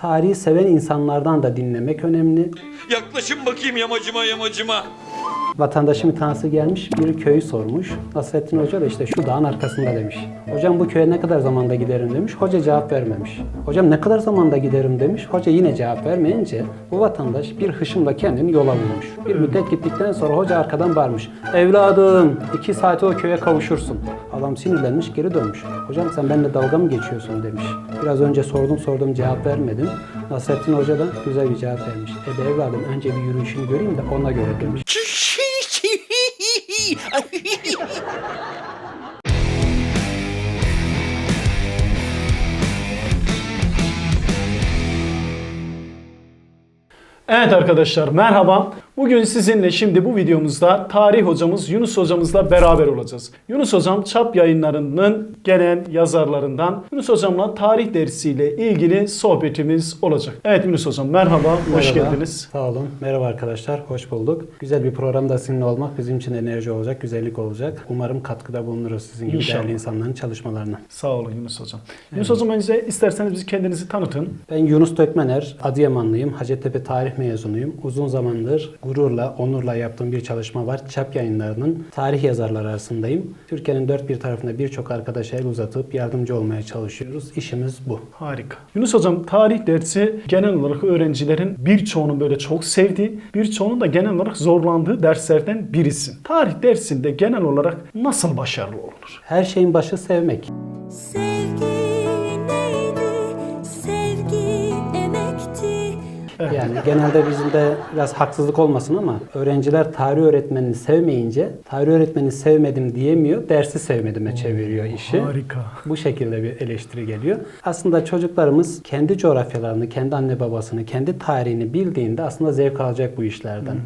Tarihi seven insanlardan da dinlemek önemli. Yaklaşın bakayım yamacıma yamacıma. Vatandaşın bir tanesi gelmiş, bir köyü sormuş. Nasrettin Hoca da işte şu dağın arkasında demiş. Hocam bu köye ne kadar zamanda giderim demiş. Hoca cevap vermemiş. Hocam ne kadar zamanda giderim demiş. Hoca yine cevap vermeyince bu vatandaş bir hışımla kendini yola vurmuş. Bir müddet gittikten sonra hoca arkadan bağırmış. Evladım iki saate o köye kavuşursun. Adam sinirlenmiş geri dönmüş. Hocam sen benimle dalga mı geçiyorsun demiş. Biraz önce sordum sordum cevap vermedin. Nasrettin Hoca da güzel bir cevap vermiş. Be evladım önce bir yürüyüşünü göreyim de ona göre demiş. Evet arkadaşlar merhaba. Bugün sizinle şimdi bu videomuzda tarih hocamız Yunus hocamızla beraber olacağız. Yunus hocam çap yayınlarının genel yazarlarından. Yunus hocamla tarih dersiyle ilgili sohbetimiz olacak. Evet Yunus hocam merhaba, hoş Merhaba, geldiniz. Sağ olun. Merhaba arkadaşlar. Hoş bulduk. Güzel bir programda sizinle olmak bizim için enerji olacak, güzellik olacak. Umarım katkıda bulunuruz sizin gibi İnşallah. değerli insanların çalışmalarına. Sağ olun Yunus hocam. Yunus hocam önce isterseniz bizi kendinizi tanıtın. Ben Yunus Dökmener, Adıyamanlıyım. Hacettepe tarih mezunuyum. Uzun zamandır gururla, onurla yaptığım bir çalışma var. Çap yayınlarının tarih yazarları arasındayım. Türkiye'nin dört bir tarafında birçok arkadaşa el uzatıp yardımcı olmaya çalışıyoruz. İşimiz bu. Harika. Yunus hocam tarih dersi genel olarak öğrencilerin birçoğunun böyle çok sevdiği, birçoğunun da genel olarak zorlandığı derslerden birisi. Tarih dersinde genel olarak nasıl başarılı olunur? Her şeyin başı sevmek. Sevgi Yani genelde bizim de biraz haksızlık olmasın ama öğrenciler tarih öğretmenini sevmeyince tarih öğretmenini sevmedim diyemiyor, dersi sevmedime çeviriyor işi. Harika. Bu şekilde bir eleştiri geliyor. Aslında çocuklarımız kendi coğrafyalarını, kendi anne babasını, kendi tarihini bildiğinde aslında zevk alacak bu işlerden.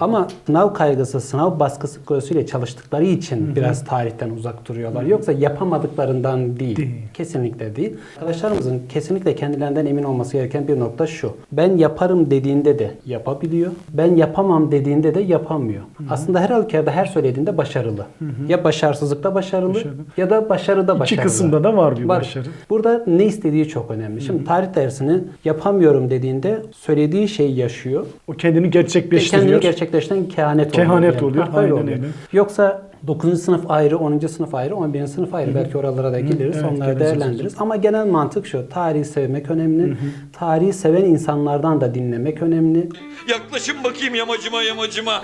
Ama sınav kaygısı, sınav baskısı gözüyle çalıştıkları için biraz tarihten uzak duruyorlar. Yoksa yapamadıklarından değil. Değil. Kesinlikle değil. Arkadaşlarımızın kesinlikle kendilerinden emin olması gereken bir nokta şu. Ben yaparım dediğinde de yapabiliyor. Ben yapamam dediğinde de yapamıyor. Aslında her halükarda her söylediğinde başarılı. Ya başarısızlıkta başarılı, Başarılı. ya da başarıda İki başarılı. kısımda da var bir başarı. Burada ne istediği çok önemli. Şimdi tarih dersini yapamıyorum dediğinde söylediği şeyi yaşıyor. O kendini Kendini gerçekleştiriyor. gerçekleştiren kehanet, Kehanet oluyor. oluyor. Ha, öyle Aynen oluyor. öyle. Yoksa 9. sınıf ayrı, 10. sınıf ayrı, 11. sınıf ayrı. Belki oralara da geliriz, evet, onları değerlendiririz. Ama genel mantık şu, tarihi sevmek önemli. Tarihi seven insanlardan da dinlemek önemli. Yaklaşın bakayım yamacıma yamacıma.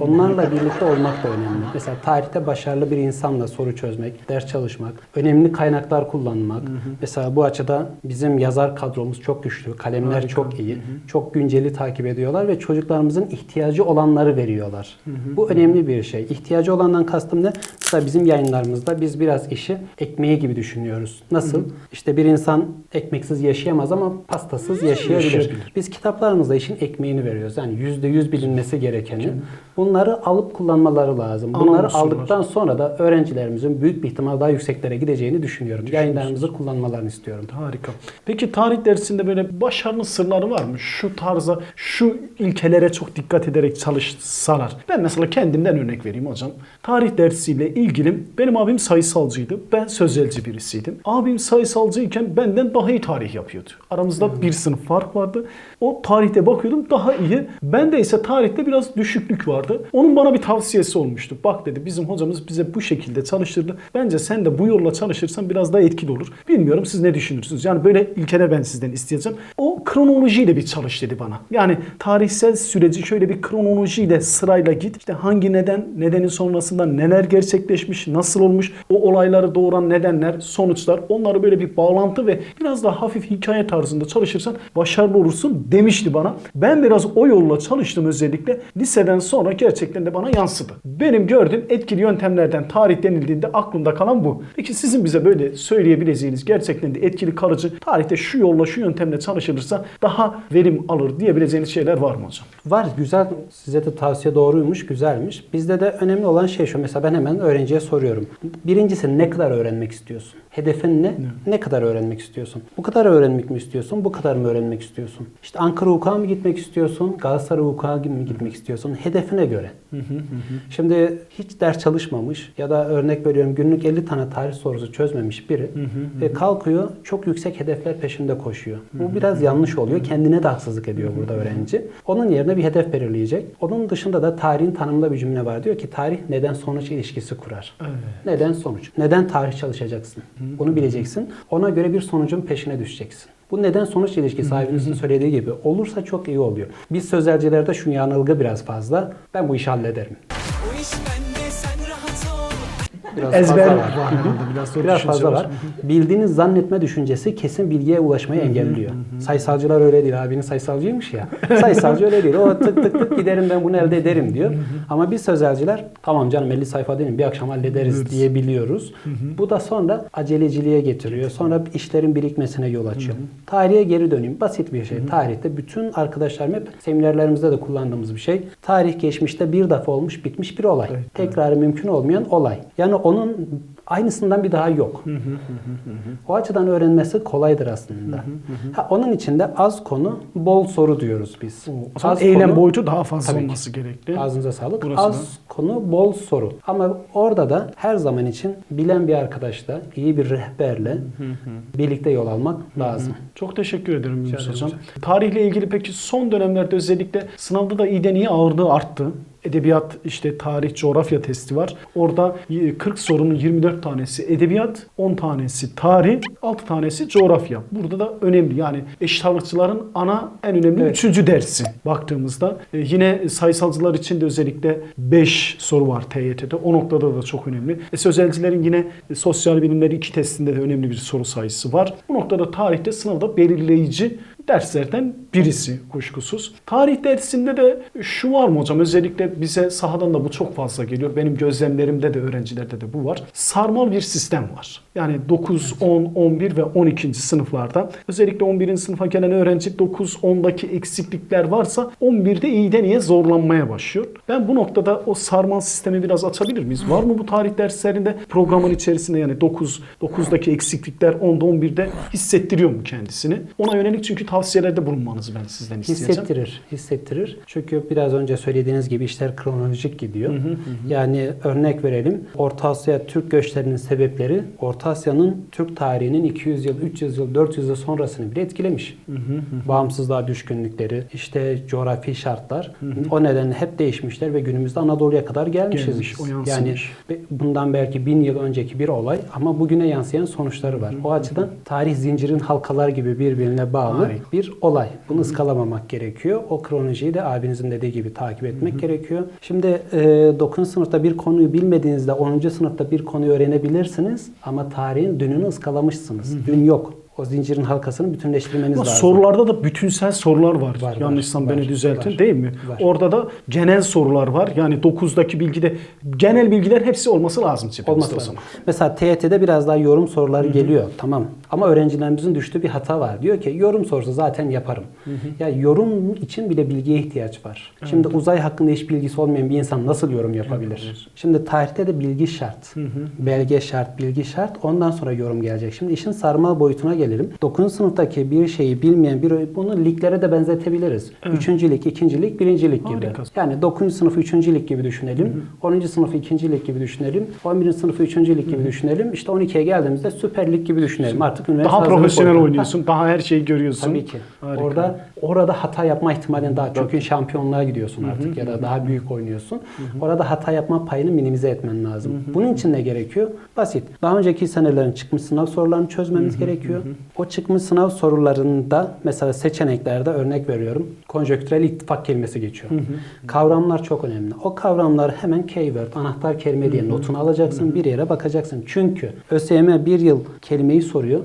Onlarla birlikte olmak da önemli. Mesela tarihte başarılı bir insanla soru çözmek, ders çalışmak, önemli kaynaklar kullanmak. Mesela bu açıda bizim yazar kadromuz çok güçlü, kalemler çok iyi, çok günceli takip ediyorlar ve çocuklarımızın ihtiyacı olanları veriyorlar. Bu önemli bir şey. İhtiyacı olandan kastım ne? Mesela bizim yayınlarımızda biz biraz işi ekmeği gibi düşünüyoruz. Nasıl? İşte bir insan ekmeksiz yaşayamaz ama pastasız yaşayabilir. Yaşayabilir. Biz kitaplarımızda işin ekmeğini veriyoruz. Yani yüzde yüz bilinmesi gerekeni. Bunları alıp kullanmaları lazım. Bunları aldıktan sonra da öğrencilerimizin büyük bir ihtimal daha yükseklere gideceğini düşünüyorum. Yayınlarımızı kullanmalarını istiyorum. Harika. Peki tarih dersinde böyle başarının sırları var mı? Şu tarza, şu ilkelere çok dikkat ederek çalışsalar. Ben mesela kendimden örnek vereyim hocam. Tarih dersiyle ilgili benim abim sayısalcıydı. Ben sözelci birisiydim. Abim sayısalcıyken benden daha iyi tarih yapıyordu. Aramızda bir sınıf fark vardı. O tarihte bakıyordum daha iyi. Bende ise tarihte biraz düşüklük vardı. Onun bana bir tavsiyesi olmuştu. Bak dedi bizim hocamız bize bu şekilde çalıştırdı. Bence sen de bu yolla çalışırsan biraz daha etkili olur. Bilmiyorum siz ne düşünürsünüz? Yani böyle ilkeler ben sizden isteyeceğim. O kronolojiyle bir çalış dedi bana. Yani tarihsel süreci şöyle bir kronolojiyle sırayla git. İşte hangi neden, nedenin sonrasında neler gerçekleşmiş, nasıl olmuş, o olayları doğuran nedenler, sonuçlar onları böyle bir bağlantı ve biraz daha hafif hikaye tarzında çalışırsan başarılı olursun demişti bana. Ben biraz o yolla çalıştım özellikle. Liseden sonra gerçekten de bana yansıdı. Benim gördüğüm etkili yöntemlerden tarih denildiğinde aklımda kalan bu. Peki sizin bize böyle söyleyebileceğiniz gerçekten de etkili kalıcı tarihte şu yolla şu yöntemle çalışılırsa daha verim alır diyebileceğiniz şeyler var mı hocam? Var güzel size de tavsiye doğruymuş güzelmiş. Bizde de önemli olan şey şu mesela ben hemen öğrenci öğrenciye soruyorum. Birincisi ne kadar öğrenmek istiyorsun? Hedefin ne? Ne kadar öğrenmek istiyorsun? Bu kadar öğrenmek mi istiyorsun? Bu kadar mı öğrenmek istiyorsun? İşte Ankara Hukuka mı gitmek istiyorsun? Galatasaray Hukuka mı gitmek istiyorsun? Hedefine göre. Şimdi hiç ders çalışmamış ya da örnek veriyorum günlük 50 tane tarih sorusu çözmemiş biri ve kalkıyor çok yüksek hedefler peşinde koşuyor. Bu biraz yanlış oluyor. Kendine de haksızlık ediyor burada öğrenci. Onun yerine bir hedef belirleyecek. Onun dışında da tarihin tanımında bir cümle var. Diyor ki tarih neden sonuç ilişkisi kurar. Neden sonuç? Neden tarih çalışacaksın? Bunu bileceksin. Ona göre bir sonucun peşine düşeceksin. Bu neden sonuç ilişkisi sahibinizin söylediği gibi olursa çok iyi oluyor. Biz sözelcilerde şu yanılgı biraz fazla. Ben bu işi hallederim. Biraz Ezber fazla var biraz da Biraz düşünce fazla var. var. Bildiğiniz zannetme düşüncesi kesin bilgiye ulaşmayı engelliyor. Sayısalcılar öyle değil. Abinin sayısalcıymış ya. Sayısalcı öyle değil. O tık tık tık giderim ben bunu elde ederim diyor. Ama biz sözelciler tamam canım 50 sayfa değil mi? Bir akşam hallederiz diyebiliyoruz. Bu da sonra aceleciliğe getiriyor. Sonra işlerin birikmesine yol açıyor. Tarihe geri döneyim. Basit bir şey. Tarihte bütün arkadaşlarım hep seminerlerimizde de kullandığımız bir şey. Tarih geçmişte bir defa olmuş bitmiş bir olay. Tekrarı mümkün olmayan olay. Yani onun aynısından bir daha yok. O açıdan öğrenmesi kolaydır aslında. Ha, onun için de az konu, bol soru diyoruz biz. O Az eylem konu- boyutu daha fazla Tabii ki. olması gerekli. Ağzınıza sağlık. Burası az da. Konu, bol soru. Ama orada da her zaman için bilen bir arkadaşla, iyi bir rehberle birlikte yol almak lazım. Çok teşekkür ederim Yunus Hocam. hocam. Tarihle ilgili peki son dönemlerde özellikle sınavda da iyiden iyi ağırlığı arttı. Edebiyat, işte tarih, coğrafya testi var. Orada 40 sorunun 24 tanesi edebiyat, 10 tanesi tarih, 6 tanesi coğrafya. Burada da önemli. Yani eşit ağırlıkçıların ana en önemli Evet. üçüncü dersi baktığımızda. E, yine sayısalcılar için de özellikle 5 soru var TYT'de. O noktada da çok önemli. E, sözelcilerin yine e, sosyal bilimleri 2 testinde de önemli bir soru sayısı var. Bu noktada tarihte sınavda belirleyici derslerden birisi kuşkusuz. Tarih dersinde de şu var mı hocam? Özellikle bize sahadan da bu çok fazla geliyor. Benim gözlemlerimde de öğrencilerde de bu var. Sarmal bir sistem var. Yani 9, 10, 11 ve 12. sınıflarda özellikle 11. sınıfa gelen öğrenci 9, 10'daki eksiklikler varsa 11'de iyiden iyiye zorlanmaya başlıyor. Ben bu noktada o sarmal sistemi biraz açabilir miyiz? Var mı bu tarih derslerinde programın içerisinde yani 9, 9'daki eksiklikler 10'da 11'de hissettiriyor mu kendisini? Ona yönelik çünkü tavsiyelerde bulunmanızı ben sizden isteyeceğim. Hissettirir, hissettirir. Çünkü biraz önce söylediğiniz gibi işler kronolojik gidiyor. Yani örnek verelim. Orta Asya Türk göçlerinin sebepleri Orta Asya'nın Türk tarihinin 200 yıl, 300 yıl, 400 yıl sonrasını bile etkilemiş. Bağımsızlığa düşkünlükleri, işte coğrafi şartlar o nedenle hep değişmişler ve günümüzde Anadolu'ya kadar gelmişiz. Gelmiş, o yani yansımış. bundan belki bin yıl önceki bir olay ama bugüne yansıyan sonuçları var. O açıdan tarih zincirin halkalar gibi birbirine bağlı Harika. Bir olay. Bunu ıskalamamak gerekiyor. O kronolojiyi de abinizin dediği gibi takip etmek gerekiyor. Şimdi e, 9. sınıfta bir konuyu bilmediğinizde 10. sınıfta bir konuyu öğrenebilirsiniz ama tarihin dününü ıskalamışsınız. Dün yok. O zincirin halkasını bütünleştirmeniz Ama lazım. sorularda da bütünsel sorular var. Var, Yanlışsam var, beni düzeltin var. değil mi? Var. Orada da genel sorular var. Yani 9'daki bilgide genel bilgiler hepsi olması lazım Olması lazım. Mesela TYT'de biraz daha yorum soruları geliyor. Tamam. Ama öğrencilerimizin düştüğü bir hata var. Diyor ki yorum sorusu zaten yaparım. Ya yorum için bile bilgiye ihtiyaç var. Şimdi uzay hakkında hiç bilgisi olmayan bir insan nasıl yorum yapabilir? Şimdi tarihte de bilgi şart. Belge şart, bilgi şart. Ondan sonra yorum gelecek. Şimdi işin sarmal boyutuna gelelim. 9. sınıftaki bir şeyi bilmeyen bir bunu liglere de benzetebiliriz. Üçüncü lig, ikinci lig, birinci lig gibi. Harika. Yani 9. sınıfı 3. lig gibi düşünelim. 10. sınıfı 2. lig gibi düşünelim. 11. sınıfı 3. lig gibi düşünelim. İşte 12'ye geldiğimizde Süper Lig gibi düşünelim. Artık üniversite Daha profesyonel boyutu. oynuyorsun. Daha her şeyi görüyorsun. Tabii ki. Harika. Orada orada hata yapma ihtimalin daha çünkü şampiyonluğa gidiyorsun artık ya da daha büyük oynuyorsun. Orada hata yapma payını minimize etmen lazım. Bunun için ne gerekiyor? Basit. Daha önceki senelerin çıkmış sınav sorularını çözmemiz gerekiyor. O çıkmış sınav sorularında mesela seçeneklerde örnek veriyorum. Konjöktürel ittifak kelimesi geçiyor. Kavramlar çok önemli. O kavramları hemen keyword, anahtar kelime diye notunu alacaksın. Bir yere bakacaksın. Çünkü ÖSYM bir yıl kelimeyi soruyor.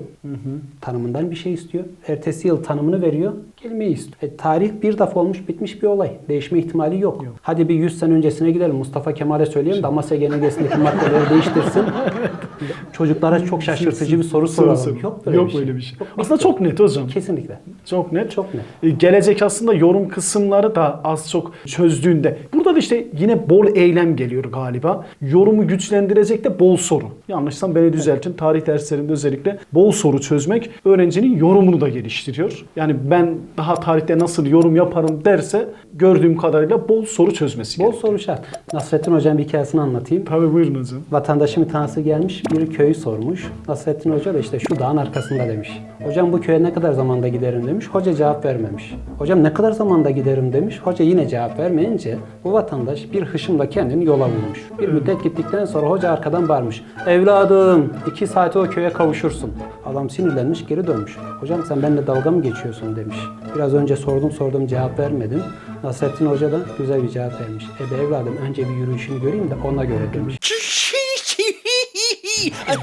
Tanımından bir şey istiyor. Ertesi yıl tanımını veriyor. Kelimeyi istiyor. E, tarih bir defa olmuş bitmiş bir olay. Değişme ihtimali yok. Hadi bir 100 sene öncesine gidelim. Mustafa Kemal'e söyleyeyim de Amasya Genelgesi'ndeki maddeleri değiştirsin. çocuklara çok şaşırtıcı bir soru soralım. Yok böyle Yok bir şey. böyle bir şey. Yok, Aslında çok net hocam. Kesinlikle. Çok net. Çok net. E, Gelecek aslında yorum kısımları da az çok çözdüğünde. Burada da işte yine bol eylem geliyor galiba. Yorumu güçlendirecek de bol soru. Yanlışsam beni düzeltin. Tarih derslerinde özellikle bol soru çözmek öğrencinin yorumunu da geliştiriyor. Yani ben daha tarihte nasıl yorum yaparım derse gördüğüm kadarıyla bol soru çözmesi Bol gerekiyor. soru şart. Nasrettin Hoca'nın bir hikayesini anlatayım. Tabii buyurun hocam. Vatandaşın bir tanesi gelmiş, bir köyü sormuş. Nasrettin Hoca da işte şu dağın arkasında demiş. Hocam bu köye ne kadar zamanda giderim demiş. Hoca cevap vermemiş. Hocam ne kadar zamanda giderim demiş. Hoca yine cevap vermeyince bu vatandaş bir hışımla kendini yola vurmuş. Bir müddet gittikten sonra hoca arkadan bağırmış. Evladım iki saate o köye kavuşursun. Adam sinirlenmiş geri dönmüş. Hocam sen benimle dalga mı geçiyorsun demiş. Biraz önce sordum sordum cevap vermedin. Nasrettin Hoca da güzel bir cevap vermiş. E be evladım önce bir yürüyüşünü göreyim de ona göre demiş.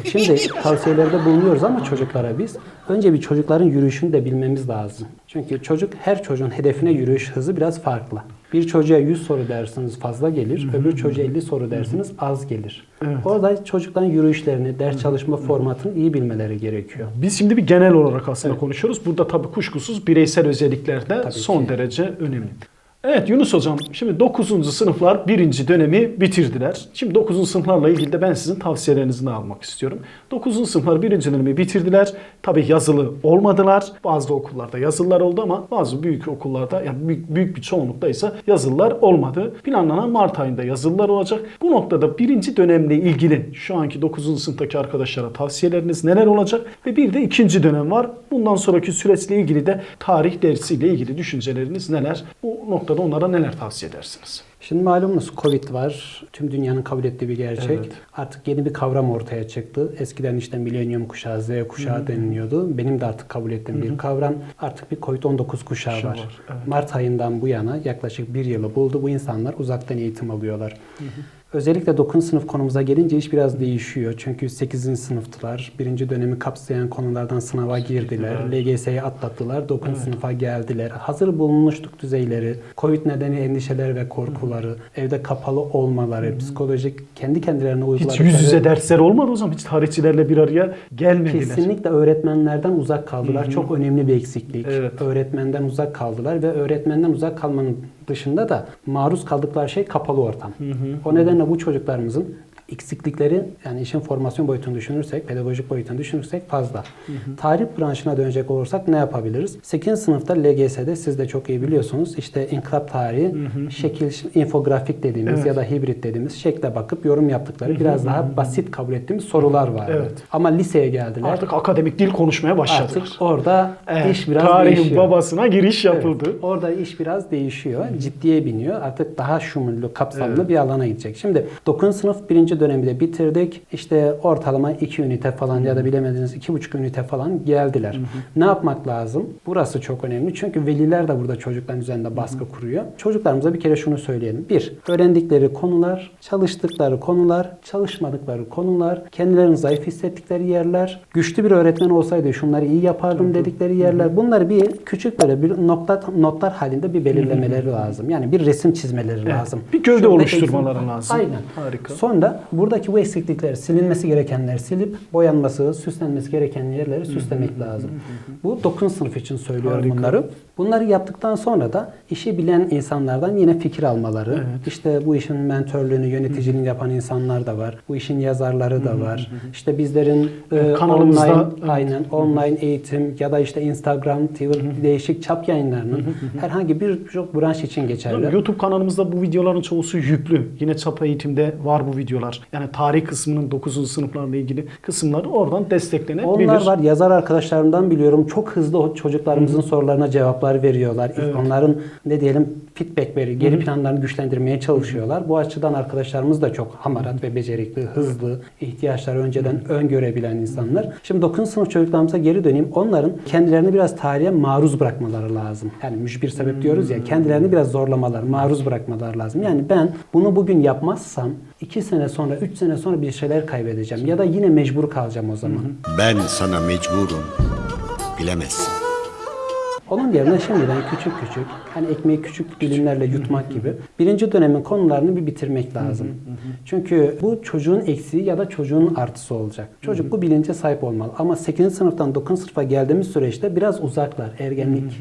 Şimdi tavsiyelerde bulunuyoruz ama çocuklara biz önce bir çocukların yürüyüşünü de bilmemiz lazım. Çünkü çocuk her çocuğun hedefine yürüyüş hızı biraz farklı. Bir çocuğa 100 soru dersiniz fazla gelir, öbür çocuğa 50 soru dersiniz az gelir. Orada çocukların yürüyüşlerini, ders çalışma formatını iyi bilmeleri gerekiyor. Biz şimdi bir genel olarak aslında konuşuyoruz. Burada tabii kuşkusuz bireysel özellikler de son ki. derece önemli. Evet Yunus Hocam, şimdi 9. sınıflar birinci dönemi bitirdiler. Şimdi 9. sınıflarla ilgili de ben sizin tavsiyelerinizi almak istiyorum. 9. sınıflar birinci dönemi bitirdiler. Tabii yazılı olmadılar. Bazı okullarda yazılılar oldu ama bazı büyük okullarda, yani büyük, büyük bir çoğunlukta ise yazılılar olmadı. Planlanan Mart ayında yazılılar olacak. Bu noktada birinci dönemle ilgili şu anki 9. sınıftaki arkadaşlara tavsiyeleriniz neler olacak? Ve bir de ikinci dönem var. Bundan sonraki süreçle ilgili de tarih dersiyle ilgili düşünceleriniz neler? Bu noktada onlara neler tavsiye edersiniz? Şimdi malumunuz Covid var. Tüm dünyanın kabul ettiği bir gerçek. Evet. Artık yeni bir kavram ortaya çıktı. Eskiden işte milenyum kuşağı, Z kuşağı deniliyordu. Benim de artık kabul ettiğim bir kavram. Artık bir Covid-19 kuşağı Kuşağı var. var, evet. Mart ayından bu yana yaklaşık bir yılı buldu. Bu insanlar uzaktan eğitim alıyorlar. Özellikle 9. sınıf konumuza gelince iş biraz değişiyor. Çünkü 8. sınıftılar. Birinci dönemi kapsayan konulardan sınava girdiler. LGS'yi atlattılar. 9. sınıfa geldiler. Hazır bulunmuşluk düzeyleri, Covid nedeni endişeler ve korkuları, evde kapalı olmaları, psikolojik kendi kendilerine Hiç uyguladıkları... yüz yüze dersler olmadı o zaman. Hiç tarihçilerle bir araya gelmediler. Kesinlikle öğretmenlerden uzak kaldılar. Çok önemli bir eksiklik. Evet. Öğretmenden uzak kaldılar ve öğretmenden uzak kalmanın dışında da maruz kaldıkları şey kapalı ortam. O nedenle bu çocuklarımızın eksiklikleri yani işin formasyon boyutunu düşünürsek, pedagojik boyutunu düşünürsek fazla. Tarih branşına dönecek olursak ne yapabiliriz? 8. sınıfta LGS'de siz de çok iyi biliyorsunuz. İşte inkılap tarihi, şekil, infografik dediğimiz Evet. ya da hibrit dediğimiz şekle bakıp yorum yaptıkları biraz daha basit kabul ettiğimiz sorular vardı. Evet. Ama liseye geldiler. Artık akademik dil konuşmaya başladılar. Artık orada Evet, iş biraz tarihin değişiyor. babasına giriş Evet, yapıldı. Orada iş biraz değişiyor. Ciddiye biniyor. Artık daha şumullu, kapsamlı bir alana gidecek. Şimdi 9. sınıf birinci dönemi de bitirdik. İşte ortalama 2 ünite falan ya da bilemediğiniz 2,5 ünite falan geldiler. Ne yapmak lazım? Burası çok önemli. Çünkü veliler de burada çocukların üzerinde baskı kuruyor. Çocuklarımıza bir kere şunu söyleyelim. Bir, öğrendikleri konular, çalıştıkları konular, çalışmadıkları konular, kendilerini zayıf hissettikleri yerler, güçlü bir öğretmen olsaydı şunları iyi yapardım dedikleri yerler. Bunları bir küçük böyle bir nokta notlar halinde bir belirlemeleri lazım. Yani bir resim çizmeleri lazım. bir gövde Şurada oluşturmaları lazım. Aynen. Harika. Sonra buradaki bu eksiklikleri silinmesi gerekenleri silip boyanması, süslenmesi gereken yerleri süslemek lazım. Bu 9. sınıf için söylüyorum Harika. bunları. Bunları yaptıktan sonra da işi bilen insanlardan yine fikir almaları. İşte bu işin mentörlüğünü, yöneticiliğini yapan insanlar da var. Bu işin yazarları da var. İşte bizlerin e, kanalımızda- online evet. aynen online eğitim ya da işte Instagram, Twitter değişik çap yayınlarının herhangi bir çok branş için geçerli. YouTube kanalımızda bu videoların çoğusu yüklü. Yine çapa eğitimde var bu videolar. Yani tarih kısmının 9. sınıflarla ilgili kısımları oradan desteklenebilir. Onlar var. Yazar arkadaşlarımdan biliyorum. Çok hızlı o çocuklarımızın sorularına cevaplar veriyorlar. Onların ne diyelim feedback veriyor. Geri planlarını güçlendirmeye çalışıyorlar. Bu açıdan arkadaşlarımız da çok hamarat ve becerikli, hızlı, ihtiyaçları önceden öngörebilen insanlar. Şimdi 9. sınıf çocuklarımıza geri döneyim. Onların kendilerini biraz tarihe maruz bırakmaları lazım. Yani mücbir sebep diyoruz ya. Kendilerini biraz zorlamalar, maruz bırakmaları lazım. Yani ben bunu bugün yapmazsam 2 sene sonra, 3 sene sonra bir şeyler kaybedeceğim. Ya da yine mecbur kalacağım o zaman. Ben sana mecburum. Bilemezsin. Onun yerine şimdiden küçük küçük, hani ekmeği küçük dilimlerle yutmak gibi birinci dönemin konularını bir bitirmek lazım. Çünkü bu çocuğun eksiği ya da çocuğun artısı olacak. Çocuk bu bilince sahip olmalı. Ama 8. sınıftan 9. sınıfa geldiğimiz süreçte biraz uzaklar. Ergenlik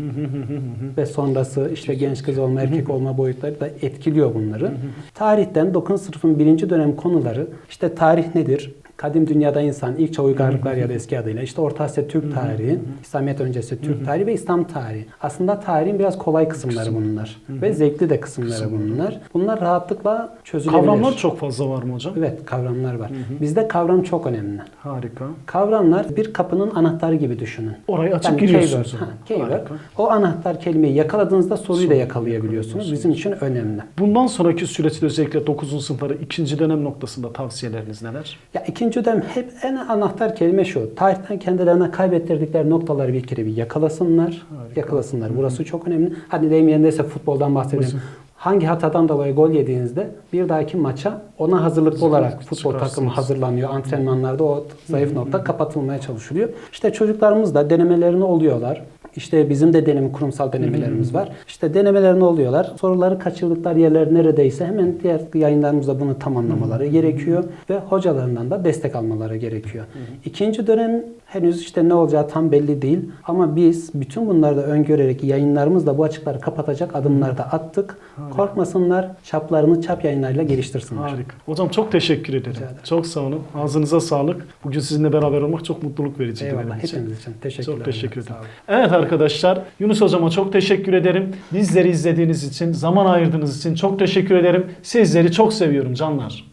ve sonrası işte genç kız olma, erkek olma boyutları da etkiliyor bunları. Tarihten 9. sınıfın birinci dönem konuları işte tarih nedir? Kadim dünyada insan, ilk çağ uygarlıklar ya da eski adıyla işte Orta Asya Türk tarihi, İslamiyet öncesi Türk tarihi ve İslam tarihi. Aslında tarihin biraz kolay kısımları bunlar. Ve zevkli de kısımları bunlar. Bunlar rahatlıkla çözülebilir. Kavramlar çok fazla var mı hocam? Evet kavramlar var. Bizde kavram çok önemli. Harika. Kavramlar bir kapının anahtarı gibi düşünün. Orayı açıp giriyorsunuz. keyword, ha, keyword. Harika. O anahtar kelimeyi yakaladığınızda soruyu da yakalayabiliyorsunuz. Bizim için önemli. Bundan sonraki süreçte özellikle 9. sınıfları ikinci dönem noktasında tavsiyeleriniz neler? Ya ikinci dönem hep en anahtar kelime şu. Tarihten kendilerine kaybettirdikleri noktaları bir kere bir yakalasınlar. Yakalasınlar. Burası çok önemli. Hadi deyim yerindeyse futboldan bahsedelim. Hangi hatadan dolayı gol yediğinizde bir dahaki maça ona hazırlıklı olarak futbol takımı hazırlanıyor. Antrenmanlarda o zayıf nokta kapatılmaya çalışılıyor. İşte çocuklarımız da denemelerini oluyorlar. İşte bizim de deneme kurumsal denemelerimiz var. İşte denemelerini oluyorlar. Soruları kaçırdıkları yerler neredeyse hemen diğer yayınlarımızda bunu tamamlamaları gerekiyor ve hocalarından da destek almaları gerekiyor. İkinci dönem henüz işte ne olacağı tam belli değil ama biz bütün bunları da öngörerek yayınlarımızla bu açıkları kapatacak adımları da attık. Korkmasınlar, çaplarını çap yayınlarıyla geliştirsinler. Harika. Hocam çok teşekkür ederim. ederim. Çok sağ olun. Ağzınıza sağlık. Bugün sizinle beraber olmak çok mutluluk verici. Eyvallah. benim için. Hepiniz için. Teşekkürler. Çok teşekkür ederim. Evet arkadaşlar Yunus hocama çok teşekkür ederim. Bizleri izlediğiniz için, zaman ayırdığınız için çok teşekkür ederim. Sizleri çok seviyorum canlar.